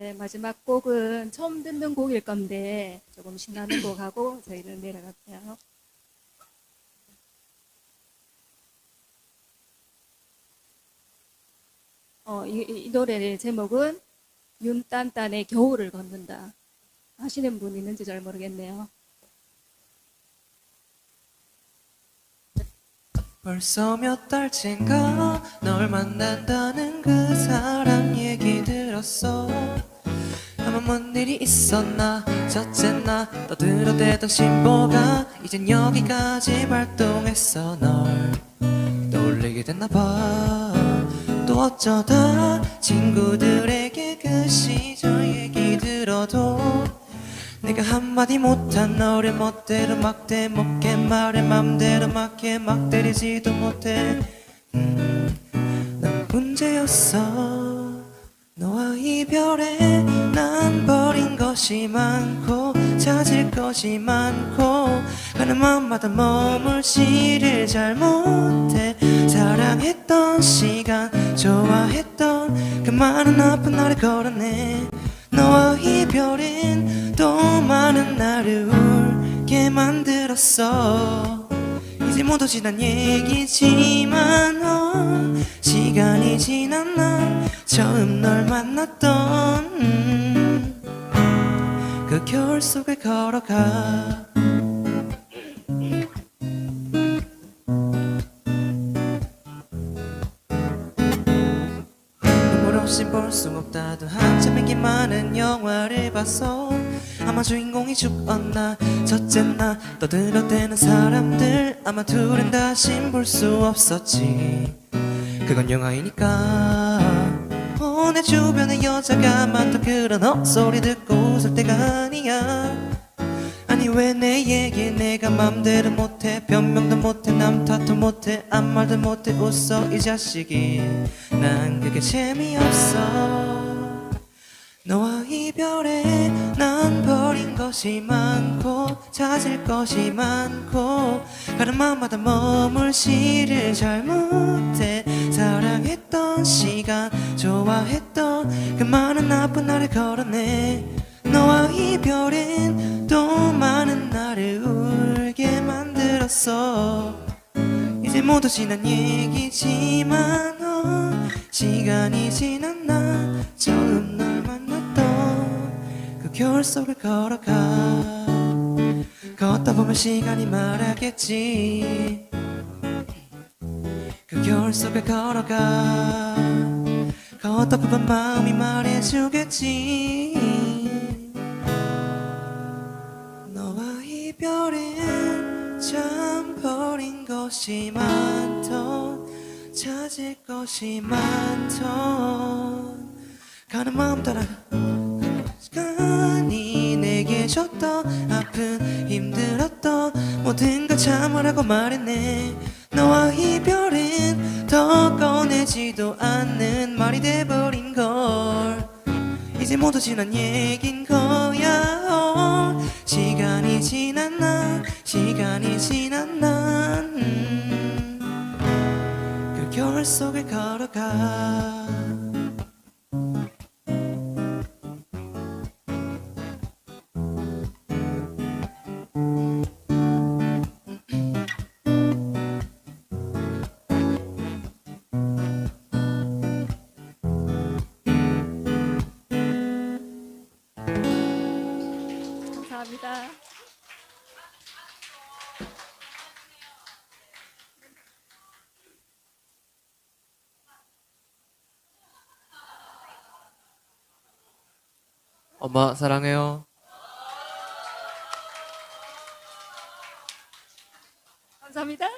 네, 마지막 곡은 처음 듣는 곡일 건데 조금 신나는 곡하고 저희는 내려갈게요. 어, 이, 이- 이 노래의 제목은 윤딴딴의 겨울을 걷는다. 아시는 분 있는지 잘 모르겠네요. 벌써 몇 달째인가 널 만난다는 그 사람 얘기 들었어 아마 뭔 일이 있었나? 첫째 나 떠들어대던 신보가 이젠 여기까지 발동했어. 널 떠올리게 됐나봐. 또 어쩌다 친구들에게 그 시절 얘기 들어도 내가 한마디 못한 너를 멋대로 막 대먹게 말해 맘대로 맞게 막 때리지도 못해. 음, 난 문제였어. 너와 이별에 것이 많고 찾을 것이 많고 가는 마음마다 머물지를 잘 못해. 사랑했던 시간 좋아했던 그 많은 아픈 날을 걸어내. 너와 이별은 또 많은 나를 울게 만들었어. 이제 모두 지난 얘기지만 어, 시간이 지난 날 처음 널 만났던 음, 그 겨울 속을 걸어가. 눈물 없이 볼 수 없다도 한참 인기 많은 영화를 봤어 아마 주인공이 죽었나 첫째 나 떠들어대는 사람들 아마 둘은 다신 볼 수 없었지. 그건 영화이니까 어, 내 주변에 여자가 많다. 그런 헛소리 듣고 웃을 때가 아니야. 아니 왜 내 얘기 내가 맘대로 못해? 변명도 못해 남 탓도 못해 아무 말도 못해 웃어 이 자식이. 난 그게 재미없어. 너와 이별에 난 버린 것이 많고 찾을 것이 많고 가는 마음마다 머물지를 잘 못해. 사랑했던 시간 좋아했던 그 많은 나쁜 날을 걸어내 너와 이별은 또 많은 나를 울게 만들었어. 이제 모두 지난 얘기지만 어, 시간이 지난 나 처음 널 만났던 그 겨울 속을 걸어가. 걷다 보면 시간이 말하겠지. 그 겨울 속을 걸어가 보면 마음이 말해주겠지. 너와 이별은 참 버린 것이 많던 찾을 것이 많던. 가는 마음 따라 시간이 내게 줬던 아픈 힘들었던 모든 걸 참으라고 말했네 너와 이별은 더 꺼내지도 않는 말이 돼버린 걸 이제 모두 지난 얘긴 거야 어. 시간이 지난 나 시간이 난 음. 그 겨울 속을 걸어가 감사합니다. 엄마 사랑해요 감사합니다.